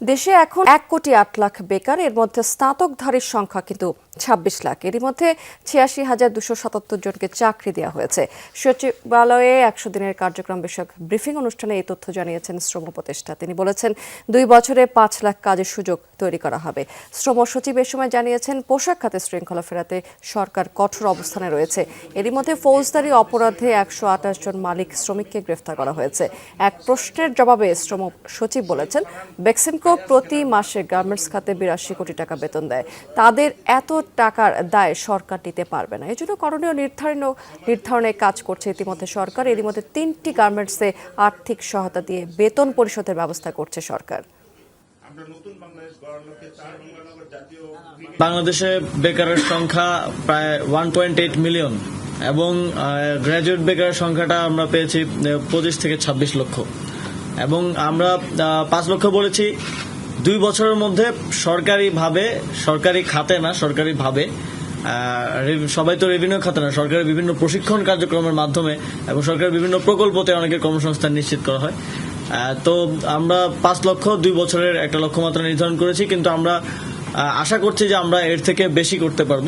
দেশে এখন এক কোটি আট লাখ বেকার, এর মধ্যে স্নাতকধারীর সংখ্যা কিন্তু ছাব্বিশ লাখ। এরই মধ্যে ছিয়াশি হাজার দুশো সাতাত্তর জনকে চাকরি দেওয়া হয়েছে। সচিবালয়ে একশো দিনের কার্যক্রম বিষয়ক ব্রিফিং অনুষ্ঠানে এই তথ্য জানিয়েছেন শ্রম উপদেষ্টা। তিনি বলেছেন, দুই বছরে পাঁচ লাখ কাজের সুযোগ তৈরি করা হবে। শ্রম সচিব এ সময় জানিয়েছেন, পোশাক খাতে শৃঙ্খলা ফেরাতে সরকার কঠোর অবস্থানে রয়েছে। এরই মধ্যে ফৌজদারি অপরাধে একশো আঠাশ জন মালিক শ্রমিককে গ্রেফতার করা হয়েছে। এক প্রশ্নের জবাবে শ্রম সচিব বলেছেন বেক্সিমকো প্রতি মাসে গার্মেন্টস খাতে বিরাশি কোটি টাকা বেতন দেয়। তাদের এত টাকার দায় সরকার নিতে পারবে না। এজন্য করণীয় নির্ধারণ নির্ধারণে কাজ করছে ইতিমধ্যে সরকার। এরই মধ্যে তিনটি গার্মেন্টসে আর্থিক সহায়তা দিয়ে বেতন পরিশোধের ব্যবস্থা করছে সরকার। বাংলাদেশে বেকারের সংখ্যা প্রায় ওয়ান পয়েন্ট এইট মিলিয়ন এবং গ্র্যাজুয়েট বেকারের সংখ্যাটা আমরা পেয়েছি পঁচিশ থেকে ছাব্বিশ লক্ষ। এবং আমরা পাঁচ লক্ষ বলেছি দুই বছরের মধ্যে সরকারিভাবে, সরকারি খাতে না, সরকারিভাবে সবাই তো রেভিনিউ খাতে না, সরকারের বিভিন্ন প্রশিক্ষণ কার্যক্রমের মাধ্যমে এবং সরকারের বিভিন্ন প্রকল্পতে অনেকের কর্মসংস্থান নিশ্চিত করা হয়। তো আমরা পাঁচ লক্ষ দুই বছরের একটা লক্ষ্যমাত্রা নির্ধারণ করেছি, কিন্তু আমরা আশা করছি যে আমরা এর থেকে বেশি করতে পারব।